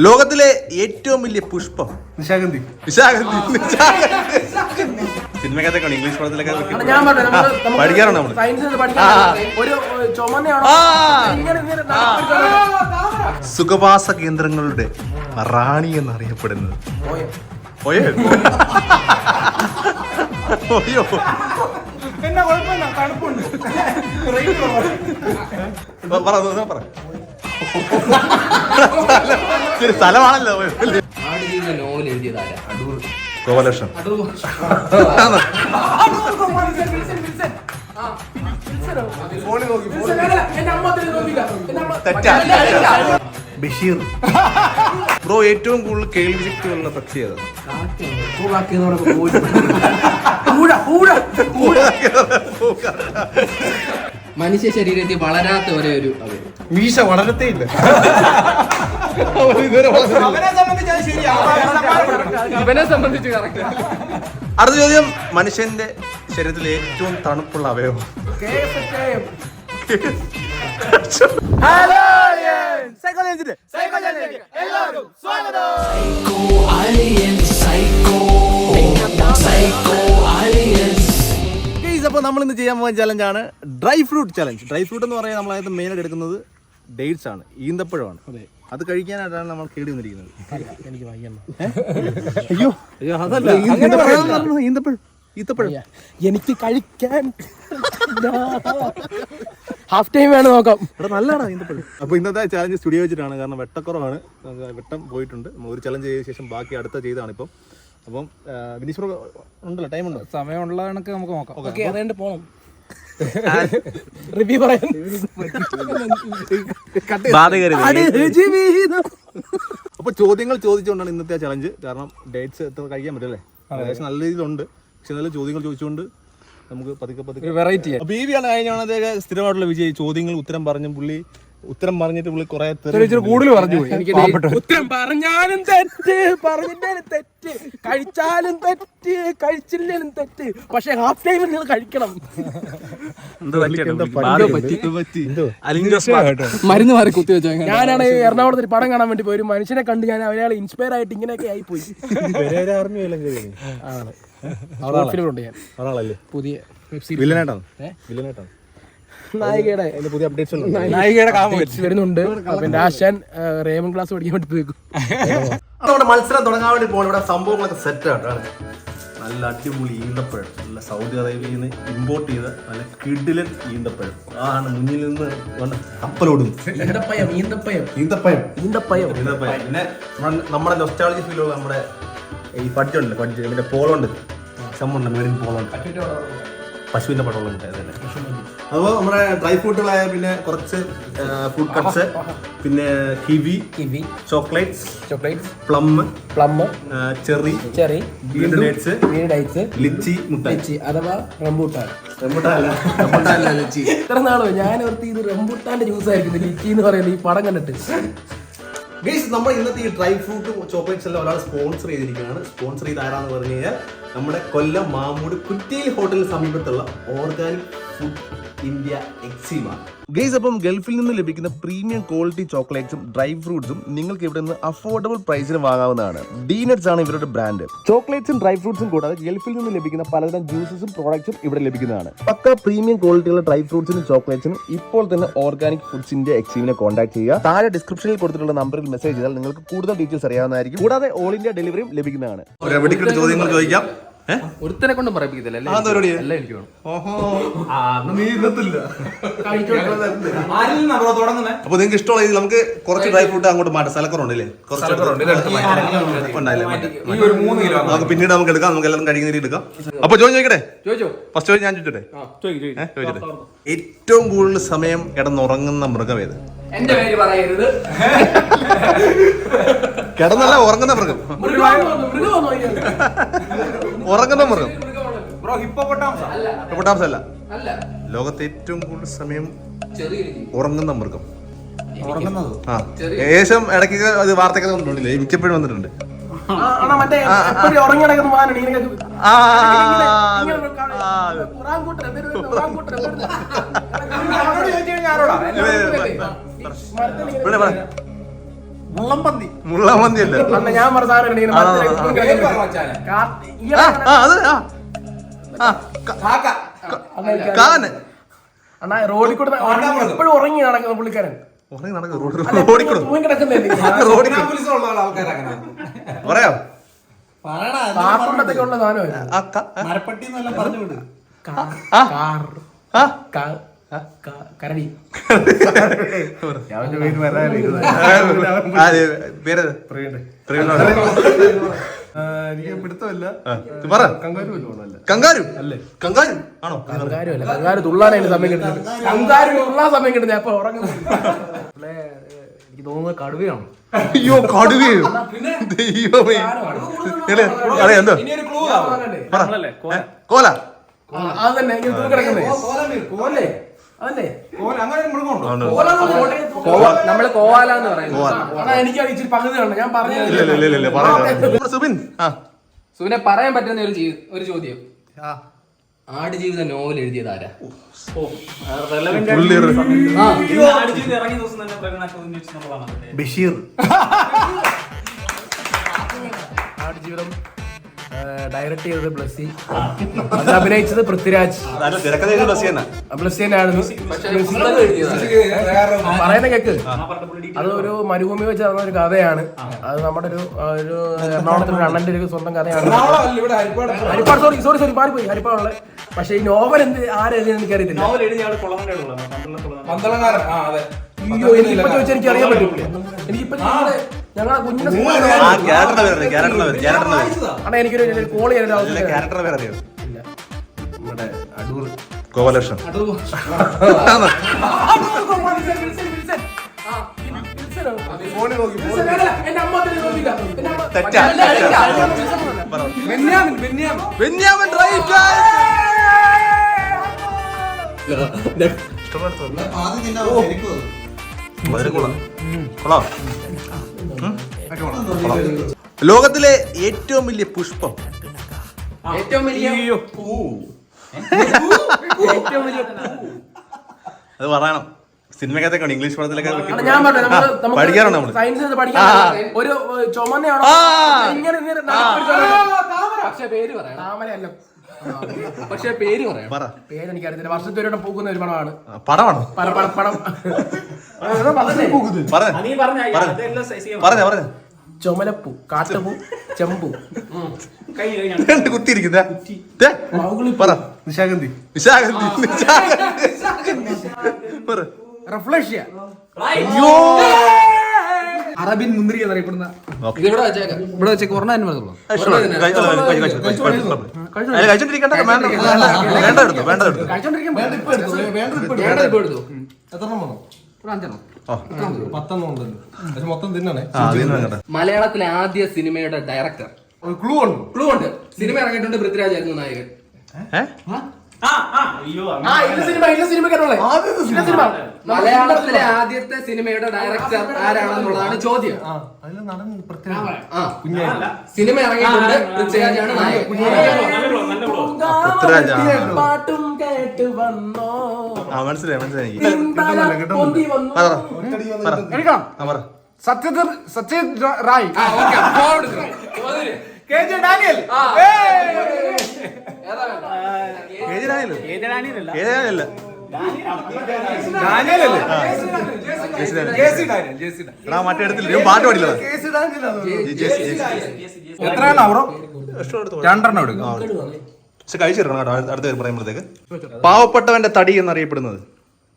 ലോകത്തിലെ ഏറ്റവും വലിയ പുഷ്പം. നിശാഗന്ധി. നിശാഗന്ധി. നിശാഗന്ധി. സിനിമക്കകത്തൊക്കെ ഇംഗ്ലീഷ് പടത്തിലൊക്കെ പഠിക്കാറുണ്ട് നടപ്പിടിക്കാൻ- സുഖവാസ കേന്ദ്രങ്ങളുടെ റാണി എന്നറിയപ്പെടുന്നത്. പോയോ എന്നാ കുഴപ്പമില്ല തണുപ്പുണ്ട്. പറ. ഇതൊരു സ്ഥലമാണല്ലോ. ആടുജീവിത നോവൽ എഴുതിയതാരാ? അടൂർ. ഗോപാലകൃഷ്ണൻ. അടൂർ. ബഷീർ. ബ്രോ ഏറ്റവും കൂടുതൽ കേൾവി പക്ഷി പൂവാക്കിയതോടൊപ്പം പോയി. പൂഴ, പൂഴ, പൂഴ. മനുഷ്യ ശരീരത്തിൽ വളരാത്ത ഒരേ ഒരു മീശ വളരത്തേ ഇല്ല അവനെ സംബന്ധിച്ച് ശരിയാ. ഇവനെ സംബന്ധിച്ച് കറക്റ്റ് അടുത്ത ചോദ്യം. മനുഷ്യന്റെ ശരീരത്തിൽ ഏറ്റവും തണുപ്പുള്ള അവയവം. KFKM. അപ്പോൾ നമ്മൾ ഇന്ന് ചെയ്യാൻ പോകുന്ന ചലഞ്ചാണ് dry fruit challenge dry fruit എന്ന് പറയുന്നത് നമ്മളായത് മെയിനായിട്ട് എടുക്കുന്നത് ഡേറ്റ്സ് ആണ് ഈന്തപ്പഴമാണ്. അത്. കഴിക്കാനായിട്ടാണ് നമ്മൾ കേടി വന്നിരിക്കുന്നത്. അയ്യോ അയ്യോ അതല്ല. ഈന്തപ്പഴം ഈന്തപ്പഴം. ഈത്തപ്പഴം എനിക്ക് കഴിക്കാൻ ഹാഫ് ടൈം വേണം നോക്കാം. ഇവിടെ നല്ലതാണ് ഈന്തപ്പഴം. അപ്പോൾ ഇന്നത്തെ ചലഞ്ച് സ്റ്റുഡിയോ വെച്ചിട്ടാണ്. കാരണം വെട്ടക്കുറവാണ്. വെട്ടം പോയിട്ടുണ്ട്. നമ്മൾ ഒരു ചലഞ്ച് ചെയ്ത ശേഷം ബാക്കി അടുത്ത ചെയ്താണ് ഇപ്പം. അപ്പം വിനീഷ് ബ്രോ ഉണ്ടല്ലോ ടൈം ഉണ്ടോ? സമയമുള്ള കണക്ക് നമുക്ക് നോക്കാം. ഓക്കെ അതുകൊണ്ട് പോണം. റിവ്യൂ പറയാൻ. അപ്പോൾ ചോദ്യങ്ങൾ ചോദിച്ചുകൊണ്ടാണ് ഇന്നത്തെ ചലഞ്ച് കാരണം ഡേറ്റ്സ് എത്ര കഴിക്കാൻ പറ്റില്ലേ ഏകദേശം നല്ല രീതിയിലുണ്ട്. പക്ഷെ നല്ല ചോദ്യങ്ങൾ ചോദിച്ചുകൊണ്ട് നമുക്ക് പതുക്കെ പതുക്കെ വെറൈറ്റി ബി വി ആണ് കഴിഞ്ഞ അദ്ദേഹം സ്ഥിരമായിട്ടുള്ള വിജയ്. ചോദ്യങ്ങൾ ഉത്തരം പറഞ്ഞു പുള്ളി ഉത്തരം പറഞ്ഞിട്ട് പുള്ളി കുറെ കൂടുതൽ പറഞ്ഞു പോയി. ഉത്തരം പറഞ്ഞാലും തെറ്റ് പറഞ്ഞിട്ടാലും തെറ്റ് കഴിച്ചാലും തെറ്റ് കഴിച്ചില്ലേലും തെറ്റ്. പക്ഷെ ഹാഫ് ടൈമിൽ നിങ്ങൾ കഴിക്കണം. മരുന്ന് മാറി കുത്തി വെച്ചാൽ ഞാനാണ് എറണാകുളത്ത് ഒരു പടം കാണാൻ വേണ്ടി പോയി. ഒരു മനുഷ്യനെ കണ്ട് ഞാൻ അവനെ ഇൻസ്പയർ ആയിട്ട് ഇങ്ങനെയൊക്കെ ആയി പോയി പുതിയ വെബ് സീരീസ് വില്ലനായിട്ടാണ് വില്ലനായിട്ടാണ്? നായികയുടെ പുതിയ അപ്ഡേറ്റ്സ് ഉണ്ട്? നായികയുടെ വരുന്നുണ്ട്. പിന്നെ ആശാൻ റേമൺ ക്ലാസ് പഠിക്കാൻ വേണ്ടി പോയിക്കും. നമ്മുടെ മത്സരം തുടങ്ങാൻ വേണ്ടി പോകണം ഇവിടെ സംഭവങ്ങളൊക്കെ സെറ്റ് ആണ് നല്ല അടിപൊളി ഈന്തപ്പഴം. നല്ല സൗദി അറേബ്യയിൽ നിന്ന് ഇമ്പോർട്ട് ചെയ്ത നല്ല കിഡിലൻ ഈന്തപ്പഴം. ആണ് മുന്നിൽ നിന്ന് കപ്പലോടും ഈന്തപ്പയം ഈന്തപ്പയം ഈന്തപ്പഴം. ഈന്തപ്പയം ഈന്തപ്പഴം. പിന്നെ നമ്മുടെ- നമ്മുടെ നൊസ്റ്റാളജി ഫീലുള്ള നമ്മുടെ ഈ പഡ്ജുണ്ട് പഡ്ജ് പിന്നെ പോളുണ്ട്. ചമ്മുണ്ട് മെറിൻ പോളുണ്ട്. പശുവിന്റെ പടമുള്ള മിഠായി തന്നെ അപ്പോൾ നമ്മുടെ ഡ്രൈ ഫ്രൂട്ടുകളായ പിന്നെ കുറച്ച് ഫ്രൂട്ട് കട്ട്സ് പിന്നെ kiwi kiwi chocolates chocolates plum plum cherry cherry Bede dates വീട് ഡേറ്റ്സ് ലിച്ചി മുട്ടായി. ലിച്ചി അഥവാ റംബൂട്ടാൻ. റംബൂട്ടാൻ ലിച്ചി ഇത്ര നാളോ ഞാൻ ഓർത്തി ഇത് റംബൂട്ടാന്റെ ജ്യൂസ് ആയിരിക്കും ലിച്ചി എന്ന് പറയുന്നത് ഈ പടം കണ്ടിട്ട്. ഗൈസ് നമ്മൾ ഇന്നത്തെ ഈ ഡ്രൈ ഫ്രൂട്ട് ചോക്ലേറ്റ്സ് എല്ലാം ഒരാൾ സ്പോൺസർ ചെയ്തിരിക്കുകയാണ്. സ്പോൺസർ ചെയ്ത് ആരാന്ന് പറഞ്ഞു കഴിഞ്ഞാൽ നമ്മുടെ കൊല്ലം മാമൂട് കുറ്റിയിൽ ഹോട്ടലിന് സമീപത്തുള്ള organic food India eczema. Guys അപ്പം ഗൾഫിൽ നിന്ന് ലഭിക്കുന്ന പ്രീമിയം ക്വാളിറ്റി ചോക്ലേറ്റ്സും ഡ്രൈ ഫ്രൂട്ട്സും നിങ്ങൾക്ക് ഇവിടെ നിന്ന് അഫോർഡബിൾ പ്രൈസിന് വാങ്ങാവുന്നതാണ്. ഡീനട്സ് ആണ് ഇവരുടെ ബ്രാൻഡ്. ചോക്ലേറ്റ്സും ഡ്രൈ ഫ്രൂട്ട്സും കൂടാതെ ഗൾഫിൽ നിന്ന് ലഭിക്കുന്ന പലതരം ജ്യൂസസും പ്രോഡക്ട്സും ഇവിടെ ലഭിക്കുന്നതാണ്. പക്ക പ്രീമിയം ക്വാളിറ്റിയുള്ള ഡ്രൈ ഫ്രൂട്ട്സിനും ചോക്ലേറ്റ്സിനും ഇപ്പോൾ തന്നെ ഓർഗാനിക് ഫുഡ്സ് ഇന്ത്യ എക്സീമിനെ കോൺടാക്ട് ചെയ്യുക. താഴെ ഡിസ്ക്രിപ്ഷനിൽ കൊടുത്തിട്ടുള്ള നമ്പറിൽ മെസ്സേജ് ചെയ്താൽ നിങ്ങൾക്ക് കൂടുതൽ ഡീറ്റെയിൽസ് അറിയാവുന്നതായിരിക്കും. കൂടാതെ ഓൾ ഇന്ത്യ ഡെലിവറിയും ലഭിക്കുന്നതാണ്. ചോദ്യങ്ങൾ ചോദിക്കാം. ഒരുത്തനെ കൊണ്ട് പറയിപ്പിക്കത്തില്ല. എല്ലാം? എല്ലാം എനിക്ക് വേണം അപ്പൊ നിങ്ങൾക്ക് ഇഷ്ടമുള്ള നമുക്ക് കുറച്ച് ഡ്രൈ ഫ്രൂട്ട് അങ്ങോട്ട് മാറ്റാം. സ്ഥലക്കുറവുണ്ടല്ലേ കുറച്ച് പിന്നീട് നമുക്ക് എടുക്കാം. നമുക്ക് എല്ലാവരും കഴിക്കുന്ന രീതി എടുക്കാം. അപ്പൊ ചോദ്യം ചോദിക്കട്ടെ? ചോദിച്ചോ? ഫസ്റ്റ് ഞാൻ ചോദിച്ചോട്ടെ? ഏറ്റവും കൂടുതൽ സമയം കിടന്നുറങ്ങുന്ന മൃഗം ഏത് എന്റെ പേര് പറയരുത്. കിടന്നല്ല ഉറങ്ങുന്ന മൃഗം? ഉറങ്ങുന്ന മൃഗം ഹിപ്പോട്ടാമസ് അല്ല അല്ല ലോകത്തെ ഏറ്റവും കൂടുതൽ സമയം ചെറിയ ഉറങ്ങുന്ന മൃഗം ഉറങ്ങുന്നത് ആ ഏകദേശം ഇടയ്ക്ക് അത് വാർത്തയൊക്കെ വന്നിട്ടുണ്ടല്ലേ മിക്കപ്പോഴും വന്നിട്ടുണ്ട് ഇവിടെ പറ. മുള്ളംപന്തി അല്ല? അന്ന് ഞാൻ പറഞ്ഞ സാധനം കിടക്കുന്നത്. മച്ചാനെ. കാ- ഈ ആ ആ അത് ആ. ആ കാക്ക. അന്ന് എനിക്ക് കാന് അണ്ണാ റോഡിൽ കൂടെ എപ്പോഴും ഉറങ്ങി നടക്കുന്ന പുള്ളിക്കാരൻ. ഉറങ്ങി നടക്കും റോഡ് ഓടിക്കണം തൂങ്ങി കിടക്കുന്നല്ലേ റോഡിൽ പോലീസിലുള്ള ആൾക്കാർ അങ്ങനെ. പറയാം. കാർട്ടൂണിലൊക്കെ ഉള്ള സാധനമായിരുന്നു. ആ ക- ആ, മരപ്പട്ടി എന്നെല്ലാം പറഞ്ഞു വിട് ആ കാർ. ആ. കാ- കാ- കരടി. എനിക്ക് പിടുത്തമില്ല. പറ. കങ്കാരു അല്ല കങ്കാരു. കങ്കാരു. ആണോ? കങ്കാരു അല്ല. കങ്കാരു തുള്ളാനായിട്ട് സമയം കിട്ടുന്നത്. കങ്കാരു. തുള്ളാൻ സമയം കിട്ടുന്നത്. അപ്പൊ ഉറങ്ങുന്നു എനിക്ക് തോന്നുന്നത് കടുവയാണ്? അയ്യോ കടുവയോ? ദൈവമേ? അതെ എന്തോ? ഇനി ഒരു ക്ലൂ. കോല. അത് തന്നെ. കിടക്കുന്നേ കോലേ. അതല്ലേ അങ്ങനെ ഒരു മൃഗമുണ്ടോ? നമ്മൾ കോവാല എന്ന് പറയുന്നത്. എനിക്ക് ഇച്ചിരി പകുതി കണ്ടു ഞാൻ പറഞ്ഞു ഇല്ല ഇല്ല ഇല്ല ഇല്ല പറയാം സുബിൻ. ആ. സുവിനെ പറയാൻ പറ്റുന്ന ഒരു ജീ- ഒരു ചോദ്യം. ആടുജീവിത നോവൽ എഴുതിയത് ആരാ? ബഷീർ. ജീവിതം ഡയറക്ട് ചെയ്തത് ബ്ലസ്സി. അത് അഭിനയിച്ചത് പൃഥ്വിരാജ്. നല്ല തിരക്കഥ എഴുതി ബസ് തന്നെ ബ്ലസ്സി തന്നെയായിരുന്നു പക്ഷെ പുസ്തകം എഴുതിയതാരാ പറയുന്ന കേക്ക്. അതൊരു ഒരു മരുഭൂമി വെച്ച് നടന്ന ഒരു കഥയാണ്. അത് നമ്മുടെ ഒരു ഒരു എറണാകുളത്തിൽ ഒരു അണ്ണന്റെ ഒരു സ്വന്തം കഥയാണ്. അല്ല ഇവിടെ ഹരിപ്പാട് സോറി സോറി സോറി മാറിപ്പോയി. ഹരിപ്പാടുള്ള. പക്ഷെ ഈ നോവൽ എന്ത് ആരെഴുതിയെന്ന് എനിക്കറിയത്തില്ല. അയ്യോ എനിക്കിപ്പോ ചോദിച്ചാൽ എനിക്ക് അറിയാൻ പറ്റില്ല എനിക്കിപ്പോ ഞങ്ങളെ ഞങ്ങളെ കുഞ്ഞിനെ ആ ക്യാരക്ടറിന്റെ പേര് അറിയാം ക്യാരക്ടറിന്റെ പേര് ക്യാരക്ടറിന്റെ പേര് അണ്ണാ എനിക്കൊരു കോൾ ചെയ്യാൻ ഒരു ഇല്ല അവസരം ക്യാരക്ടറിന്റെ പേര് അറിയാം. നമ്മുടെ അടൂർ. ഗോപാലകൃഷ്ണൻ തെറ്റാ തെറ്റാ. പറ. ബെന്യാമിൻ റൈറ്റ് കൊള്ളാം ഉം? കൊള്ളാം. ലോകത്തിലെ ഏറ്റവും വലിയ പുഷ്പം. ഏറ്റവും വലിയ ഏറ്റവും വലിയ അത് പറയണം. സിനിമക്കകത്തൊക്കെ ഇംഗ്ലീഷ് പടത്തിലൊക്കെ ഞാൻ പറഞ്ഞു പഠിക്കാറുണ്ട് നമ്മൾ? സയൻസ് പഠിക്കാൻ ഒരു ചുമന്നയാണോ. ഇങ്ങനെ പക്ഷെ പേര് പറയാം താമരയല്ല പക്ഷെ പേര് പറയാം. പറ. പേരെനിക്കറിയത്തില്ല. വർഷത്തിൽ ഒരു പോകുന്ന ഒരു പടമാണ്. പടം പടം? പറഞ്ഞ. പറഞ്ഞ. ചുമലപ്പൂ കാട്ടുപൂ ചെമ്പൂ. രണ്ട് കുത്തിയിരിക്കുന്ന. ദേ, പറ. നിശാഗന്ധി. നിശാഗന്ധി നിശാഗന്ധി. പറ. റഫ്ലഷ്യ. അയ്യോ. അറബിൻ മുന്തിരി എന്നറിയപ്പെടുന്ന ഇവിടെ വെച്ചേക്കാം ഇവിടെ വെച്ചേക്ക് ഒരെണ്ണം തന്നെ മലയാളത്തിലെ ആദ്യ സിനിമയുടെ ഡയറക്ടർ ഒരു ക്ലൂ ഉണ്ട് ക്ലൂ ഉണ്ട് സിനിമ ഇറങ്ങിയിട്ടുണ്ട് പൃഥ്വിരാജ് ആയിരുന്നു നായകൻ മലയാളത്തിലെ ആദ്യത്തെ സിനിമയുടെ ഡയറക്ടർ ആരാണെന്നുള്ളതാണ് ചോദ്യം. ആ അതിൽ നടൻ പ്രത്യേക ആ. സിനിമ ഇറങ്ങിയിട്ടുണ്ട്. പൃഥ്വിരാജാണ് നായകൻ. പാട്ടും കേട്ട് വന്നോ? ആ മനസ്സിലായി മനസ്സിലായി. എനിക്ക്. പിൻതല പൊന്തി വന്നു. പറ. പറ. എടുക്കാം ആ പറ. സത്യത്തിൽ Satya Ray. K J Daniel. J J Daniel എടാ മറ്റേ ഞാൻ പാട്ട് പാടില്ല? രണ്ടെണ്ണം എടുക്കും. പക്ഷെ കഴിച്ചിരണം കേട്ടോ. അടുത്ത പേര് പറയുമ്പോഴത്തേക്ക്. പാവപ്പെട്ടവന്റെ തടി എന്നറിയപ്പെടുന്നത്.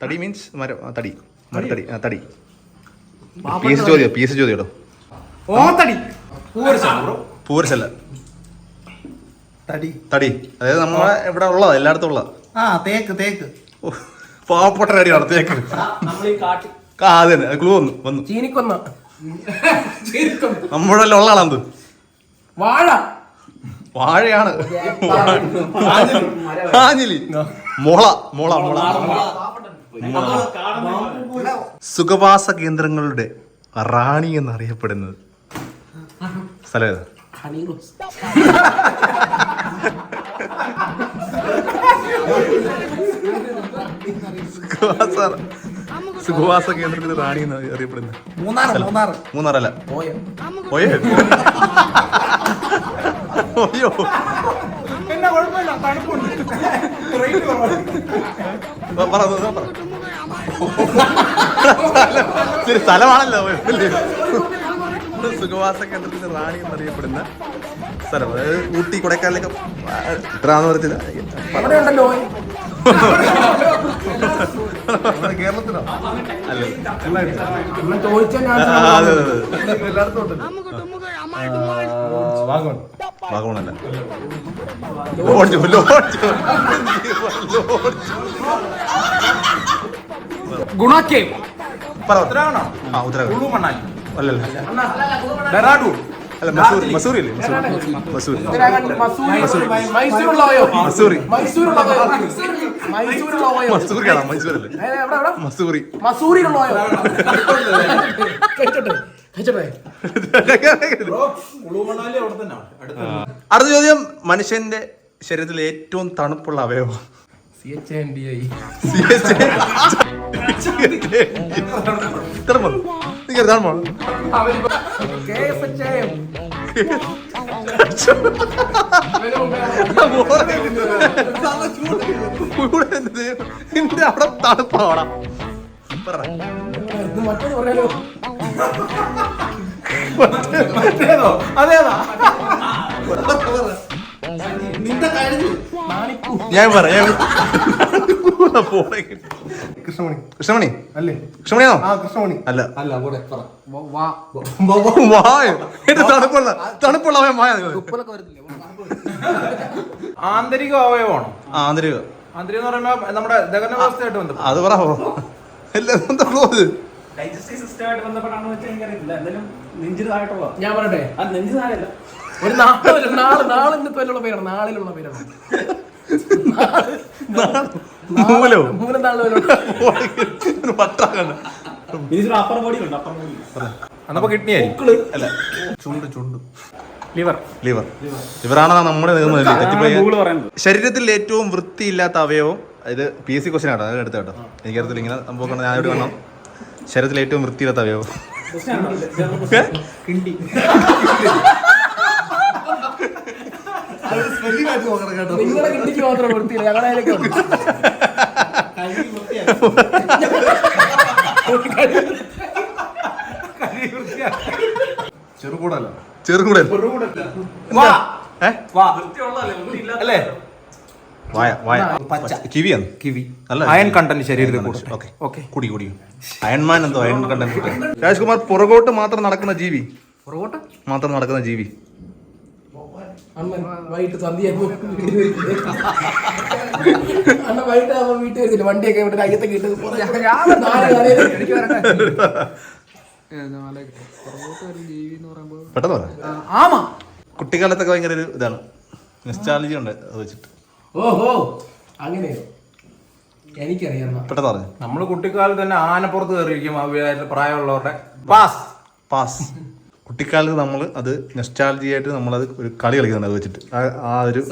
തടി മീൻസ് മരം തടി. മരത്തടി ആ തടി. പി എസ് ചോദ്യം പി എസ് ചോദ്യം കേട്ടോ ഓത്തടി പൂരശല്ല തടി. തടി. അതായത് നമ്മളെ ഇവിടെ ഉള്ളതാ എല്ലായിടത്തും ഉള്ളതാ. ആ തേക്ക് തേക്ക്. ഓ, പാവപ്പെട്ട തടി നടത്തിയേക്ക് ആ അതെ തന്നെ ക്ലൂ വന്നു വന്നു. ചീനിക്കൊന്ന. നമ്മുടെ ഉള്ള ആളാന്ത് വാഴ. വാഴയാണ്. ആഞ്ഞിലി. മുള മുള മുള. സുഖവാസ കേന്ദ്രങ്ങളുടെ റാണി എന്നറിയപ്പെടുന്നത്. സ്ഥലം ഹണി റോസ് സുഖവാസ കേന്ദ്രത്തിൽ റാണി എന്ന് അറിയപ്പെടുന്നത് മൂന്നാർ മൂന്നാർ മൂന്നാറല്ല. പോയേ? അയ്യോ പിന്നെ കുഴപ്പമില്ല തണുപ്പുണ്ട്. പറ. സ്ഥലമാണല്ലോ. സുഖവാസ കേന്ദ്രത്തിന്റെ റാണി എന്നറിയപ്പെടുന്ന സ്ഥലം അതായത് ഊട്ടി കൊടൈക്കാലിലൊക്കെ ഇത്രാന്ന് പറയത്തില്ല കേരളത്തിലോ? അല്ല? അതെ അതെ ലോഡ്ജ് ലോഡ്ജ് പറ. ആ ഉത്തരാഖണ്ഡ്. മണാലി അല്ലല്ല. ഡെറാഡൂൺ അല്ല മസൂറി. മസൂറി അല്ലേ? മസൂറി. മസൂറി. മസൂറി. കഴിച്ചോട്ടെ കുളു മണാലി അടുത്ത ചോദ്യം. മനുഷ്യന്റെ ശരീരത്തിൽ ഏറ്റവും തണുപ്പുള്ള അവയവം. C H N D I C തണുപ്പോ നിങ്ങൾ എച്ച് എം നിന്റെ അവിടെ തണുപ്പാടാ മറ്റേത്? പറയാലോ അതേതാ? ഞാൻ പറയാം കൃഷ്ണമണി. കൃഷ്ണമണി? അല്ലേ? കൃഷ്ണമണിയാണോ? ആ കൃഷ്ണമണി. അല്ല. അല്ല കൂടെ പറ വായ എന്റെ തണുപ്പുള്ള തണുപ്പുള്ള അവൻ വായ ആന്തരിക അവയവമാണോ? ആന്തരിക. ആന്തരിക എന്ന് പറയുമ്പോ നമ്മുടെ ദഹന വ്യവസ്ഥയായിട്ട് ബന്ധപ്പെട്ട? അത് പറ. എല്ലാം എന്താ അത് ഡൈജസ്റ്റീവ് സിസ്റ്റമായിട്ട് ബന്ധപ്പെട്ടാണെന്ന് വെച്ചാൽ എനിക്കറിയത്തില്ല. എന്തായാലും നെഞ്ചിന് താഴെട്ടുള്ള ഞാൻ പറയട്ടെ? അത് നെഞ്ച് താഴെയല്ല. ഒരു നാളെ നാളെ പേരുള്ള പേരാണ്. നാളിലുള്ള പേരാണ്. മൂലോ. അപ്പർ ബോഡി ഉണ്ട് അപ്പർ ബോഡി അന്നപ്പോ കിഡ്നിയായി. അല്ല. ചുണ്ട് ചുണ്ട്. ലിവർ ലിവർ ലിവറാണ് നമ്മുടെ ശരീരത്തിൽ ഏറ്റവും വൃത്തിയില്ലാത്ത അവയവം ഇത് പി എസ് സി ക്വസ്റ്റൻ ആട്ടോ എടുത്ത കേട്ടോ. എനിക്കറിയത്തില്ല ഇങ്ങനെ സംഭവം ഞാൻ ഇവിടെ കാണാം ശരീരത്തിൽ ഏറ്റവും വൃത്തിയില്ലാത്ത അവയവം. കിണ്ടി നിങ്ങളെ കിട്ടിക്ക് മാത്രം വൃത്തിയില്ല ഞങ്ങളെ അതിലേക്ക് വന്നു. ചെറുകൂടല്ല. ചെറുകൂടൽ അല്ലേ? വായ വായ. കിവിയാണ്. കിവി. അല്ല അയൺ കണ്ടന്റ് ശരീരത്തിൽ കൂടും ഓക്കെ. ഓക്കെ. കുടി കുടി. അയൺമാൻ എന്തോ അയൺ കണ്ടന്റ് രാജ്കുമാർ പുറകോട്ട് മാത്രം നടക്കുന്ന ജീവി. പുറകോട്ട്? മാത്രം നടക്കുന്ന ജീവി. അണ്ണൻ വൈകിട്ട് സന്ധ്യയാകുമ്പോ വീട്ടിൽ വരും. അണ്ണൻ വൈകിട്ട് ആകുമ്പോ വീട്ടിൽ വരുന്നില്ല വണ്ടിയൊക്കെ ഇവിടെ അയ്യത്തൊക്കെ ഇട്ട്. പെട്ടെന്ന് ആമാ. കുട്ടിക്കാലത്തൊക്കെ ഭയങ്കര ഒരു ഇതാണ്. നിസ്റ്റാലജി ഉണ്ട് അത് വെച്ചിട്ട്. ഓഹോ അങ്ങനെയോ എനിക്കറിയാം നമ്മൾ പെട്ടെന്ന് പറഞ്ഞു. നമ്മൾ കുട്ടിക്കാലത്ത് തന്നെ ആനപ്പുറത്ത് കയറിയിരിക്കും പ്രായമുള്ളവരുടെ. പാസ് പാസ് കുട്ടിക്കാലത്ത് നമ്മൾ അത് നെസ്റ്റാലജി ആയിട്ട് നമ്മളത് ഒരു കളി കളിക്കുന്നുണ്ട് അത് വെച്ചിട്ട്. ആ- ഒരു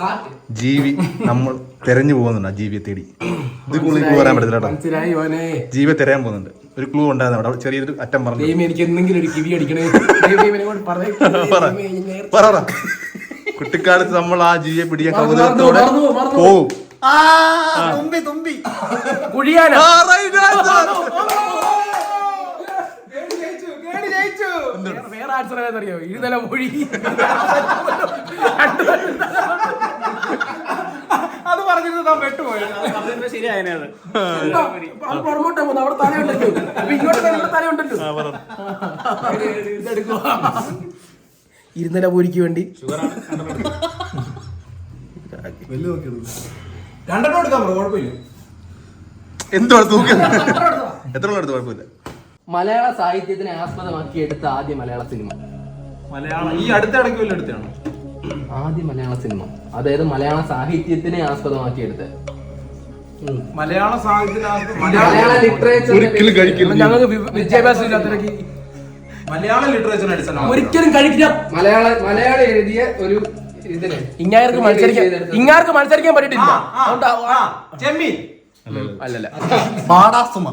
ജീവി നമ്മൾ തെരഞ്ഞു പോകുന്നുണ്ട് ആ ജീവിയെ തേടി. ഇത് കൂടുതൽ ക്ലൂ വരാൻ പറ്റത്തില്ല കേട്ടോ. ജീവിയെ തെരയാൻ പോകുന്നുണ്ട്. ഒരു ക്ലൂ ഉണ്ടായിരുന്നു അവിടെ. ചെറിയൊരു അറ്റം പറഞ്ഞു. എനിക്ക് എന്തെങ്കിലും ഒരു കിവി അടിക്കണേ. പറ. കുട്ടിക്കാലത്ത് നമ്മൾ ആ ജീവിയെ പിടിക്കാൻ പോകും. കൗതുകത്തോടെ. പോവും തുമ്പി തുമ്പി. കുഴിയാന. വേറെ ആൻസർ ഏതാണെന്നറിയോ? ഇരുതല മൊഴി. അത് പറഞ്ഞിട്ട് താൻ പെട്ടുപോയത് ശരിയായനെ അത് പോകുന്നത് അവിടെ തലയുണ്ടല്ലോ. അപ്പൊ ഇങ്ങോട്ട് തലയുണ്ടല്ലോ. ഇതെടുക്കുക ഇരുന്നല പൂരിക്ക് വേണ്ടി. രണ്ടെണ്ണം എടുക്കാൻ പറ കുഴപ്പമില്ല. എന്തുവാണ് തൂക്കം? എത്ര എടുത്ത് കുഴപ്പമില്ല. മലയാള സാഹിത്യത്തിനെ ആസ്പദമാക്കി എടുത്ത ആദ്യ മലയാള സിനിമ. മലയാളം ഈ അടുത്ത ഇടയ്ക്ക് വല്ല എടുത്താണോ ആദ്യ മലയാള സിനിമ. അതായത് മലയാള സാഹിത്യത്തിനെ ആസ്പദമാക്കി എടുത്ത മലയാള സാഹിത്യത്തിനകത്ത് മലയാള മലയാള ലിറ്ററേച്ചർ ഞങ്ങൾക്ക് വിദ്യാഭ്യാസം ഇല്ലാത്തവരൊക്കെ മലയാള ലിറ്ററേച്ചർ അടിസ്ഥാനം ഒരിക്കലും കഴിക്കില്ല. മലയാള മലയാളം എഴുതിയ ഒരു ഇതിനെ ഇങ്ങാർക്ക് മത്സരിക്കാൻ ഇങ്ങാർക്ക് മത്സരിക്കാൻ പറ്റിയിട്ടില്ല. അല്ലല്ല. പാടാസുമ.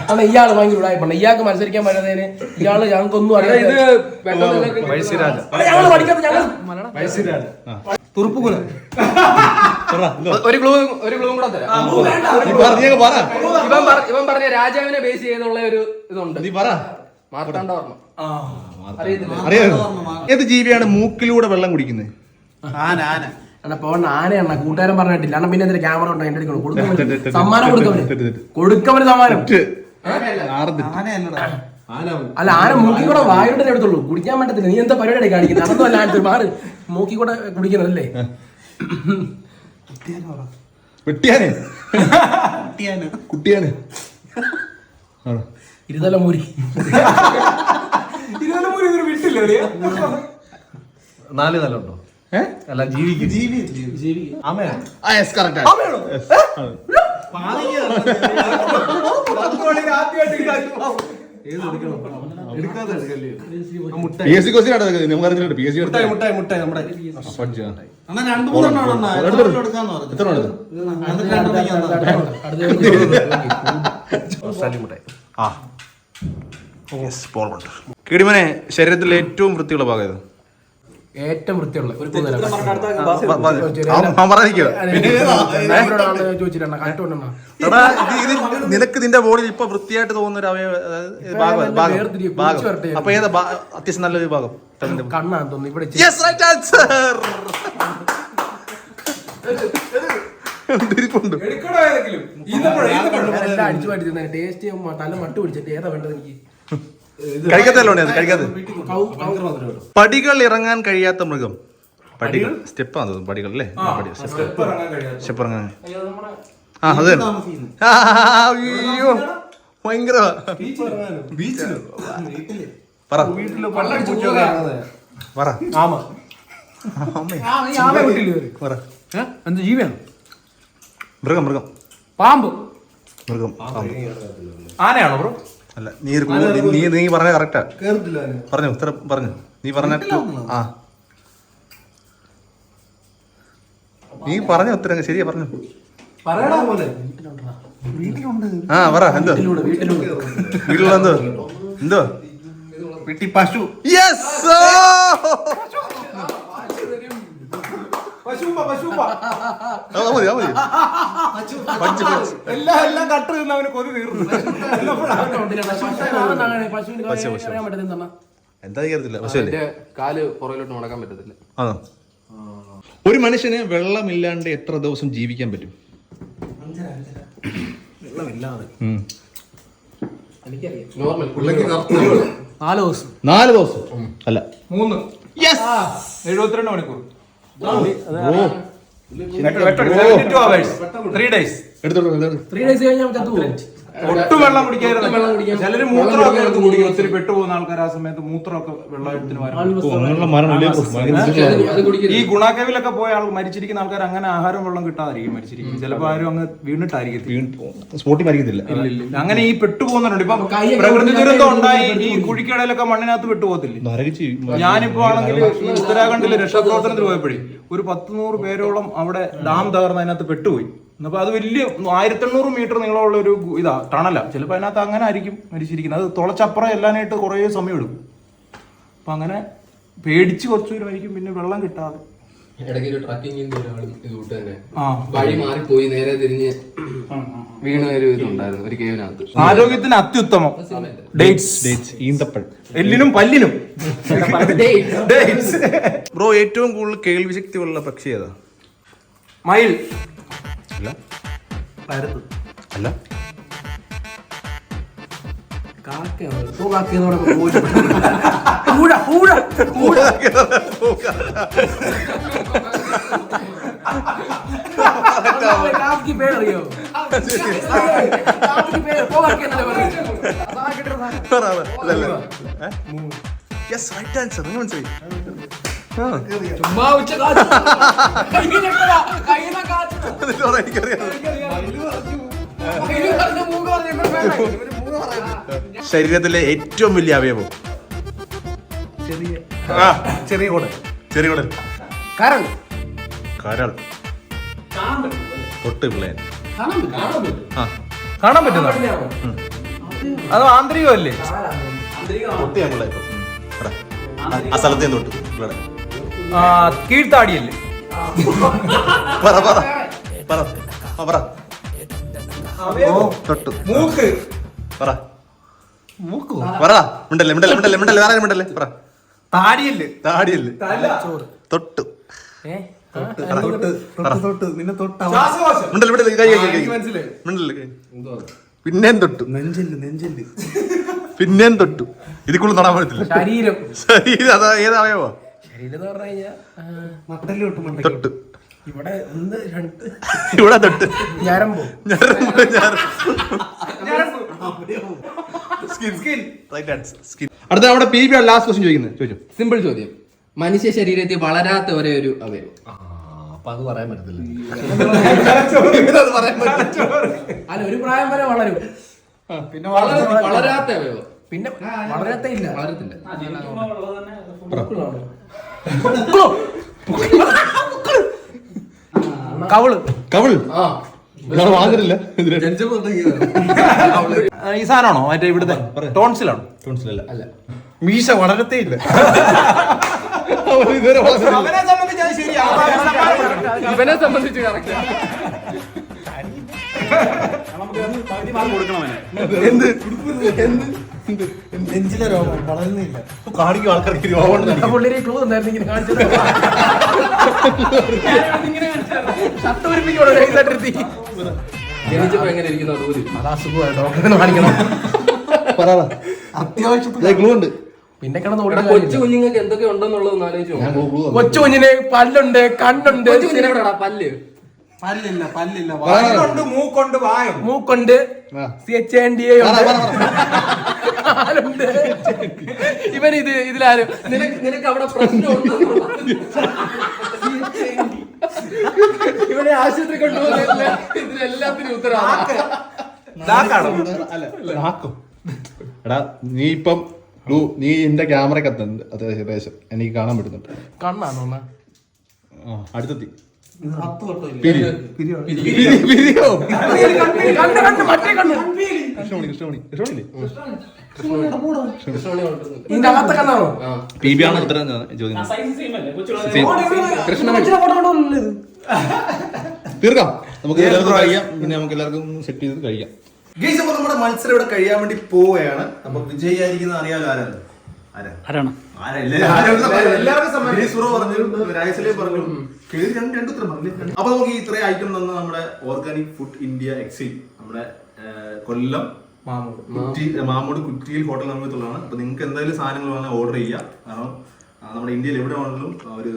കാരണം ഇയാൾ ഭയങ്കര ഉടായ്പണ്ട് ഇയാൾക്ക് മത്സരിക്കാൻ പറ്റുന്നതിന് ഇയാൾ ഞങ്ങൾക്കൊന്നും പെട്ടെന്ന് ഞങ്ങൾ പഠിക്കാത്ത ഞങ്ങൾ തുറുപ്പുകുല. ഒരു ക്ലൂ ഒരു ക്ലൂ കൂടെ തരാം. ഇവൻ പറ- ഇവൻ പറഞ്ഞ രാജാവിനെ ബേസ് ചെയ്തുള്ള ഒരു ഇതുണ്ട്. നീ പറ. മാർത്താണ്ഡവർമ്മ വർമ്മ. അറിയാമോ ഏത് ജീവിയാണ് മൂക്കിലൂടെ വെള്ളം കുടിക്കുന്നത്? ആന ആന. അണ്ണാ പോണ ആനയണ്ണ കൂട്ടുകാരൻ പറഞ്ഞിട്ടില്ല അണ്ണ പിന്നെ എന്തിനാ ക്യാമറ ഉണ്ടോ എന്റെ അടുക്കൽ കൊടുക്കും സമ്മാനം കൊടുക്കവന് കൊടുക്കവന് സമ്മാനം. അല്ല ആന മൂക്കി കൂടെ വായുടെ എടുത്തുള്ളൂ. കുടിക്കാൻ പറ്റത്തില്ല. നീ എന്താ പരിപാടി കാണിക്കുന്നത് അതൊന്നും അല്ല ആനത്ത് മാറ്. മൂക്കി കൂടെ കുടിക്കുന്നതല്ലേ വെട്ടിയാനെ. കുട്ടിയാനെ. ആണോ? ഇരുതല മൂരി. നാല് തലമുണ്ടോ ഉണ്ടോ? അല്ല ജീവിക്ക്. ഇത്. നമുക്ക് പി എസ് സി മുട്ടായി മുട്ടായി നമ്മുടെ. കിടിമനെ ശരീരത്തിലെ ഏറ്റവും വൃത്തിയുള്ള ഭാഗം ഏത്? ഏറ്റവും വൃത്തിയുള്ള ഒരു നിനക്ക് നിന്റെ ബോഡിയിൽ ഇപ്പൊ വൃത്തിയായിട്ട് തോന്നുന്ന ഒരു അവയവം അപ്പൊ ഏതാ അത്യാവശ്യം നല്ലൊരു ഭാഗം കണ്ണാന്ന് തോന്നുന്നു ഇവിടെ യെസ് റൈറ്റ് ആൻസർ ഇരിപ്പുണ്ട് എല്ലാം അടിച്ചു നല്ല മട്ട് പിടിച്ചിട്ട് ഏതാ വേണ്ടത് എനിക്ക് കഴിക്കത്തല്ലോ അത് കഴിക്കാത്ത കൗ- കൗ- പടികൾ ഇറങ്ങാൻ കഴിയാത്ത മൃഗം. പടികൾ? സ്റ്റെപ്പ് ആണ് തോന്നുന്നു പടികൾ അല്ലേ? സ്റ്റെപ്പ്. ഇറങ്ങാൻ ആ അത് അയ്യോ ഭയങ്കര പറ. പറ. ജീവിയാണ്? മൃഗം മൃഗം. പാമ്പ്. മൃഗം പാമ്പ്. ആനയാണോ ബ്രോ? അല്ല നീ നീ- നീ പറഞ്ഞ കറക്റ്റാ പറഞ്ഞു ഉത്തരം പറഞ്ഞു. നീ പറഞ്ഞ ആ. നീ പറഞ്ഞ ഉത്തരം ശരിയാ പറഞ്ഞു. ആ പറ എന്തോ? വീട്ടിലുള്ള എന്തോ? എന്തോ? വീട്ടിൽ പശു. യെസ് മതി അത് മതി. പഞ്ച് എല്ലാം എല്ലാം കട്ട് നിന്ന് അവന് കൊതി തീർന്നു. പശുവിന് പശുവിന് പശു, പശു. അറിയാൻ പറ്റുന്ന എന്താ കരുതില്ല പക്ഷേ അതിന്റെ കാൽ പുറകിലോട്ട് നടക്കാൻ പറ്റത്തില്ല. ആണോ? ഒരു മനുഷ്യന് വെള്ളമില്ലാണ്ട് എത്ര ദിവസം ജീവിക്കാൻ പറ്റും? ഉം. നോർമൽ നാല് ദിവസം. നാല് ദിവസം? അല്ല. മൂന്ന്. എഴുപത്തിരണ്ട് മണിക്കൂർ. ത്രീ ഡേയ്സ് എടുത്തോളൂ. ത്രീ ഡേയ്സ് കഴിഞ്ഞാൽ ഒട്ടും വെള്ളം കുടിക്കാറുണ്ട് വെള്ളം കുടിക്കാൻ- ചിലര് മൂത്രമൊക്കെ എടുത്ത് കുടിക്കും. ഒത്തിരി പെട്ടുപോകുന്ന ആൾക്കാർ ആ സമയത്ത് മൂത്രമൊക്കെ വെള്ളത്തിന് ഈ ഗുണാക്കേവിലൊക്കെ പോയ ആൾ മരിച്ചിരിക്കുന്ന ആൾക്കാർ അങ്ങനെ ആഹാരം വെള്ളം കിട്ടാതിരിക്കും മരിച്ചിരിക്കും. ചിലപ്പോൾ ആരും അങ്ങ് വീണിട്ടായിരിക്കും വീണ് മരിക്കത്തില്ല. അങ്ങനെ ഈ പെട്ടുപോകുന്നുണ്ട് ഇപ്പൊ പ്രകൃതി ദുരന്തം ഉണ്ടായി. ഈ. കുഴിക്കടയിലൊക്കെ മണ്ണിനകത്ത് പെട്ടുപോകത്തില്ലേ? ഞാനിപ്പോ ആണെങ്കിൽ ഈ ഉത്തരാഖണ്ഡിൽ രക്ഷാപ്രവർത്തനത്തിന് പോയപ്പോഴേ ഒരു പത്ത് നൂറ് പേരോളം അവിടെ ഡാം തകർന്ന് അതിനകത്ത് പെട്ടുപോയി. അപ്പൊ അത് വലിയ ആയിരത്തി എണ്ണൂറ് മീറ്റർ നീളമുള്ള ഒരു ഇതാ ടണല. ചിലപ്പോൾ അതിനകത്ത് അങ്ങനെ ആയിരിക്കും മരിച്ചിരിക്കുന്നത് അത് തുളച്ചപ്പുറം എല്ലാനായിട്ട് കുറേ സമയം എടുക്കും. അപ്പൊ അങ്ങനെ പേടിച്ച് കുറച്ചു പേരുമായിരിക്കും പിന്നെ വെള്ളം കിട്ടാതെ. തന്നെ വഴി മാറിപ്പോയി നേരെ തിരിഞ്ഞ് വീണ ഒരു ഇതുണ്ടായിരുന്നു ഒരു കേവിനകത്ത്. ആരോഗ്യത്തിന് അത്യുത്തമം. ഡേറ്റ്സ്. ഈന്തപ്പഴം. എല്ലിനും പല്ലിനും. ഡേറ്റ്സ്. ബ്രോ ഏറ്റവും കൂടുതൽ കേൾവിശക്തി ഉള്ള പക്ഷി ഏതാ? മയിൽ. അല്ല. അല്ല. പൂഴ കാക്കി പേരറിയോ? യെസ് റൈറ്റ് ആൻസർ നിങ്ങൾ മനസ്സിലായി? ചുമ്മാ ഉച്ച. ശരീരത്തിലെ ഏറ്റവും വലിയ അവയവം? ചെറിയ കുടൽ ചെറിയ കുടൽ കരൾ. കരൾ. തൊട്ട് പിള്ളേൻ. ആ. കാണാൻ പറ്റുന്ന അത് ആന്തരികമല്ലേ. ആ- സ്ഥലത്ത് തൊട്ടു ആ, കീഴ്ത്താടിയല്ലേ? പറ പറ. പറ. ആ, പറ. തൊട്ടു. മൂക്ക്. പറ. പറ. മിണ്ടല്ലേ മിണ്ടല്ലേ മിണ്ടല്ലേ മിണ്ടല്ലേ വേറെ ആരും മിണ്ടല്ലേ? പറ. താടിയല്ലേ? താടിയല്ലേ. തൊട്ടു. തൊട്ട്. തൊട്ട്. തൊട്ട് നിന്നെ തൊട്ട് മിണ്ടല്ലേ മിണ്ടല്ലേ കൈ കൈ കൈ കൈ. മിണ്ടല്ലേ കൈ. പിന്നെയും തൊട്ടു. നെഞ്ചിൽ നെഞ്ചിൽ. പിന്നെയും തൊട്ടു. ഇതിക്കുള്ള തൊടാൻ പറ്റത്തില്ല. ശരീരം. ശരീരം അതാ ഏതാവയോ എന്ന് പറഞ്ഞു കഴിഞ്ഞാൽ തൊട്ട് ഇവിടെ രണ്ട്. ഇവിടെ തൊട്ട്. ഞരമ്പോ. സ്കിൻ സ്കിൻ സ്കിൻ അടുത്ത നമ്മുടെ പി ബി ലാസ്റ്റ് ക്വസ്റ്റ്യൻ ചോദിക്കുന്നത്. ചോദിച്ചു? സിമ്പിൾ ചോദ്യം. മനുഷ്യ ശരീരത്തിൽ വളരാത്ത ഒരേ ഒരു അവയവം. അപ്പൊ അത് പറയാൻ പറ്റത്തില്ല. അല്ല ഒരു പ്രായം വരെ വളരും. പിന്നെ വളരാത്ത അവയവം. പിന്നെ വളരാത്ത ഇല്ല. വളരത്തില്ല. കവൾ. കവിൾ വാങ്ങുന്നില്ല ഈ സാധനമാണോ? മറ്റേ ഇവിടുത്തെ ടോൺസിലാണോ? ടോൺസിലല്ല. അല്ല. മീശ വളരത്തേ ഇല്ല ഇതുവരെ അവനെ സംബന്ധിച്ച് അത് ശരിയാ. ഇവനെ സംബന്ധിച്ച് കറക്റ്റ്. നെഞ്ചിലെ രോഗം വളരുന്നില്ല. കാണിക്കും ആൾക്കാർക്ക് രോഗം. പുള്ളിയെ ക്ലൂ തന്നായിരുന്നു ഇങ്ങനെ കാണിച്ചത്. ഷർട്ട് ഒരുപ്പിക്കോളൂ നൈസായിട്ടിരുത്തി ജനിച്ചപ്പോ എങ്ങനെ ഇരിക്കുന്നു അത് കാണിക്കണം. പറ ഉണ്ട്. പിന്നെ കിടന്ന് കൊച്ചു കുഞ്ഞുങ്ങൾക്ക് എന്തൊക്കെ ഉണ്ടെന്നുള്ളത് കൊച്ചു കുഞ്ഞിന് പല്ലുണ്ട് കണ്ണുണ്ട്. പല്ല്? പല്ലില്ല പല്ലില്ല. വായുണ്ട് മൂക്കൊണ്ട് വായോ. മൂക്കൊണ്ട്. C H N D A ഉണ്ട് ഇവൻ ഇത് ഇതിലാരും. നിനക്ക് നിനക്ക് അവിടെ പ്രശ്നമുണ്ട്? ഇവനെ ആശുപത്രി കൊണ്ടുപോകുന്ന ഇതിനെല്ലാത്തിനും ഉത്തരവാദിത്തം എടാ നീ ഇപ്പം നീ എന്റെ ക്യാമറക്കത്തുണ്ട് അത് ഏകദേശം എനിക്ക് കാണാൻ പറ്റുന്നുണ്ട്. കണ്ണാണോ ആ അടുത്തെത്തി. ആണ് ഉത്തരം ചോദ്യം തീർക്കാം. നമുക്ക് എല്ലാവർക്കും കഴിയാം. പിന്നെ നമുക്ക് എല്ലാവർക്കും സെറ്റ് ചെയ്ത് കഴിയാം. ഗീസ് അപ്പൊ നമ്മുടെ മത്സരം ഇവിടെ കഴിയാൻ വേണ്ടി പോവുകയാണ്. അപ്പൊ വിജയിയായിരിക്കുന്ന അറിയാലോ ആരാണ്? ആരാ? ആരാണ്? ആരാ? എല്ലാവരും- പറഞ്ഞു രാജസലേ പറഞ്ഞു കേറി രണ്ട് രണ്ട് ഉത്തരം പറഞ്ഞു അപ്പൊ നമുക്ക് ഈ ഇത്രയും ഐറ്റം തന്ന നമ്മുടെ ഓർഗാനിക് ഫുഡ് ഇന്ത്യ എക്സൈൻ നമ്മുടെ കൊല്ലം കുറ്റി മാമൂട്. കുറ്റിയിൽ ഹോട്ടൽ നിർമ്മിത്തുള്ളതാണ് അപ്പൊ നിങ്ങൾക്ക് എന്തായാലും സാധനങ്ങൾ വേണമെങ്കിൽ ഓർഡർ ചെയ്യാം. കാരണം നമ്മുടെ ഇന്ത്യയിൽ എവിടെ വേണമെങ്കിലും ഒരു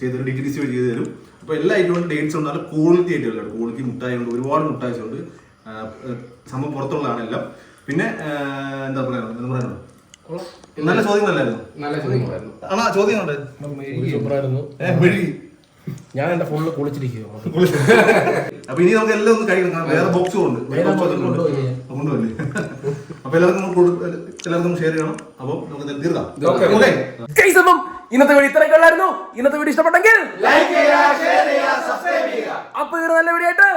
ചെയ്തൊരു ഡിഗ്രീസ് വഴി ചെയ്ത് തരും. അപ്പൊ എല്ലാ ഐറ്റവും ഡേറ്റ്സ് ഉണ്ട് നല്ല ക്വാളിറ്റി ആയിട്ടുള്ള ക്വാളിറ്റി മുട്ടായി ഉണ്ട് ഒരുപാട് മുട്ടായ ഉണ്ട് സംഭവം പുറത്തുള്ളതാണ് എല്ലാം. പിന്നെ എന്താ പറയാ എന്താ പറയാ? നല്ല ചോദ്യങ്ങളല്ലായിരുന്നു? നല്ല ചോദ്യങ്ങളായിരുന്നു. ആണോ? ചോദ്യം ഉണ്ട് സൂപ്പറായിരുന്നു. മെഴുകി. ഞാൻ എന്റെ ഫോണിൽ കുളിച്ചിരിക്കുക അപ്പൊ ഇനി നമുക്ക് എല്ലാം ഒന്ന് കഴിക്കണം. കാരണം വേറെ ബോക്സും ഉണ്ട്. കൊണ്ടുപോയില്ലേ അപ്പൊ എല്ലാവർക്കും എല്ലാവർക്കും ഷെയർ ചെയ്യണം. അപ്പൊ നമുക്ക് ഇത് തീർക്കാം. അപ്പം ഇന്നത്തെ വീഡിയോ ഇത്രയൊക്കെ ഉള്ളായിരുന്നു. ഇന്നത്തെ വീഡിയോ ഇഷ്ടപ്പെട്ടെങ്കിൽ അപ്പൊ ഇതൊരു നല്ല വീഡിയോ ആയിട്ട്